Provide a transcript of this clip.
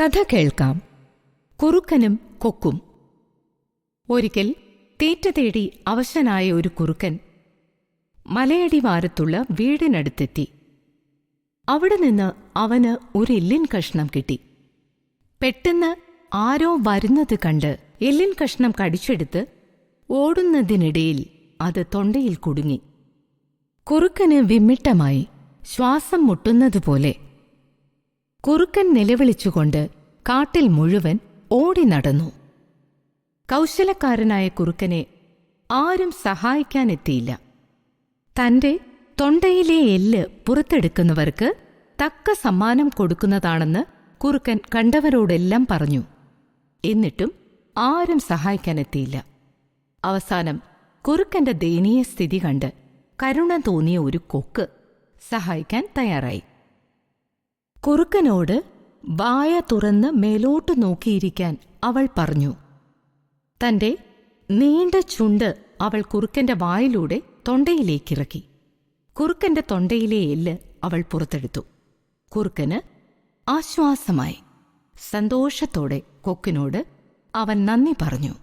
കഥ കേൾക്കാം. കുറുക്കനും കൊക്കും. ഒരിക്കൽ തീറ്റ തേടി അവശനായ ഒരു കുറുക്കൻ മലയടിവാരത്തുള്ള വീടിനടുത്തെത്തി. അവിടെ നിന്ന് അവന് ഒരു എല്ലിൻ കഷ്ണം കിട്ടി. പെട്ടെന്ന് ആരോ വരുന്നത് കണ്ട് എല്ലിൻ കഷ്ണം കടിച്ചെടുത്ത് ഓടുന്നതിനിടയിൽ അത് തൊണ്ടയിൽ കുടുങ്ങി. കുറുക്കന് വിമ്മിട്ടമായി ശ്വാസം മുട്ടുന്നതുപോലെ കുറുക്കൻ നിലവിളിച്ചുകൊണ്ട് കാട്ടിൽ മുഴുവൻ ഓടി നടന്നു. കൗശലക്കാരനായ കുറുക്കനെ ആരും സഹായിക്കാനെത്തിയില്ല. തന്റെ തൊണ്ടയിലെ എല്ല് പുറത്തെടുക്കുന്നവർക്ക് തക്ക സമ്മാനം കൊടുക്കുന്നതാണെന്ന് കുറുക്കൻ കണ്ടവരോടെല്ലാം പറഞ്ഞു. എന്നിട്ടും ആരും സഹായിക്കാനെത്തിയില്ല. അവസാനം കുറുക്കന്റെ ദയനീയ സ്ഥിതി കണ്ട് കരുണ തോന്നിയ ഒരു കൊക്ക് സഹായിക്കാൻ തയ്യാറായി. കുറുക്കനോട് വായ തുറന്ന് മേലോട്ട് നോക്കിയിരിക്കാൻ അവൾ പറഞ്ഞു തന്റെ നീണ്ട ചുണ്ട് അവൾ കുറുക്കന്റെ വായിലൂടെ തൊണ്ടയിലേക്കിറക്കി. കുറുക്കന്റെ തൊണ്ടയിലെ എല്ല് അവൾ പുറത്തെടുത്തു. കുറുക്കന് ആശ്വാസമായി സന്തോഷത്തോടെ കൊക്കിനോട് അവൻ നന്ദി പറഞ്ഞു.